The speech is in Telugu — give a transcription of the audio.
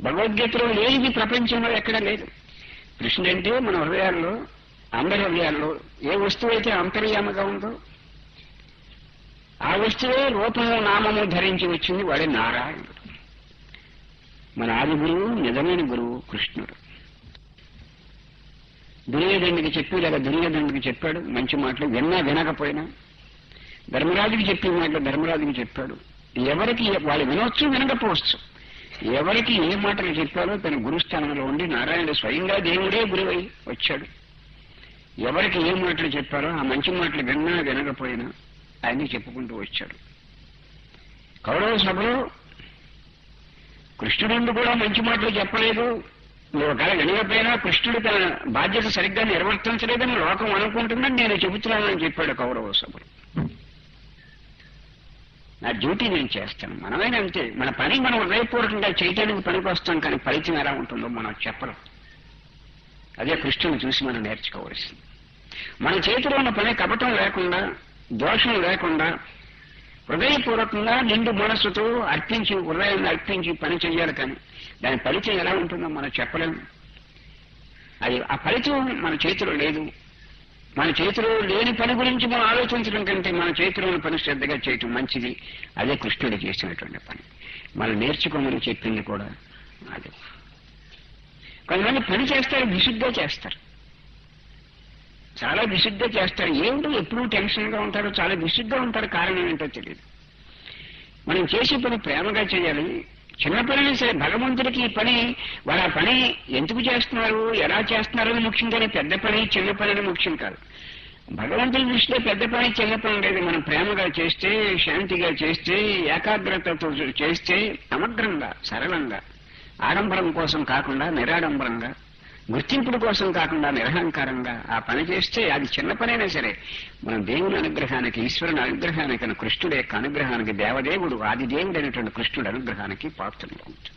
భగవద్గీతలో లేనిది ప్రపంచంలో ఎక్కడా లేదు. కృష్ణుడు అంటే మన హృదయాల్లో అందరి హృదయాల్లో ఏ వస్తువు అయితే అంతర్యామగా ఉందో ఆ వస్తువే రూపము నామము ధరించి వచ్చింది వాడే నారాయణుడు. మన ఆది గురువు నిజమైన గురువు కృష్ణుడు. దుర్యోధనుడికి చెప్పి లేదా దుర్యోధనుడికి చెప్పాడు మంచి మాటలు విన్నా వినకపోయినా. ధర్మరాజుకి చెప్పిన మాటలు ధర్మరాజుకి చెప్పాడు. ఎవరికి వాళ్ళు వినొచ్చు వినకపోవచ్చు. ఎవరికి ఏ మాటలు చెప్పారో తన గురుస్థానంలో ఉండి నారాయణుడు స్వయంగా దేవుడే గురువై వచ్చాడు. ఎవరికి ఏ మాటలు చెప్పారో ఆ మంచి మాటలు విన్నా వినకపోయినా ఆయన్ని చెప్పుకుంటూ వచ్చాడు. కౌరవ సభలో కృష్ణుడు కూడా మంచి మాటలు చెప్పలేదు. నువ్వు ఒకవేళ వినకపోయినా కృష్ణుడు తన బాధ్యత సరిగ్గా నిర్వర్తించలేదని లోకం అనుకుంటుందని నేను చెబుతున్నానని చెప్పాడు కౌరవ సభలో. నా డ్యూటీ నేను చేస్తాను. మనమైనా అంతే. మన పని మనం హృదయపూర్వకంగా చేయటానికి పనికి వస్తాం కానీ ఫలితం ఎలా ఉంటుందో మనం చెప్పలేం. అదే కృష్ణుని చూసి మనం నేర్చుకోవాల్సింది. మన చేతిలో ఉన్న పని కపటం లేకుండా దోషం లేకుండా హృదయపూర్వకంగా నిండు మనస్సుతో అర్పించి హృదయాన్ని అర్పించి పని చేయాలి కానీ దాని ఫలితం ఎలా ఉంటుందో మనం చెప్పలేము అది ఆ ఫలితం మన చేతిలో లేదు. మన చేతిలో లేని పని గురించి మనం ఆలోచించడం కంటే మన చేతిలో ఉన్న పని శ్రద్ధగా చేయటం మంచిది. అదే కృష్ణుడు చేసినటువంటి పని. మనం నేర్చుకోమని చెప్పింది కూడా అదే. కొంతమంది పని చేస్తారు విసుగ్గా చేస్తారు. చాలా విసుగ్గా చేస్తారు. ఏమిటో ఎప్పుడూ టెన్షన్గా చాలా విసుగ్గా ఉంటారు. కారణం ఏంటో తెలియదు మనం చేసే పని ప్రేమగా చేయాలి. చిన్న నుంచి సరే భగవంతుడికి ఈ పని వాళ్ళ పని ఎందుకు చేస్తున్నారు ఎలా చేస్తున్నారు అని ముఖ్యం కానీ పెద్ద పని చిన్న పని అని ముఖ్యం కాదు. భగవంతుడి దృష్టిలో పెద్ద పని చిన్న పని లేదు మనం ప్రేమగా చేస్తే శాంతిగా చేస్తే ఏకాగ్రతతో చేస్తే సమగ్రంగా సరళంగా ఆడంబరం కోసం కాకుండా నిరాడంబరంగా గుర్తింపుడు కోసం కాకుండా నిరహంకారంగా ఆ పని చేస్తే అది చిన్న పనైనా సరే. మనం దేవుని అనుగ్రహానికి ఈశ్వరుని అనుగ్రహానికి కృష్ణుడే యొక్క అనుగ్రహానికి దేవదేవుడు ఆది దేవుడు అయినటువంటి కృష్ణుడు అనుగ్రహానికి పాత్రలు ఉంటుంది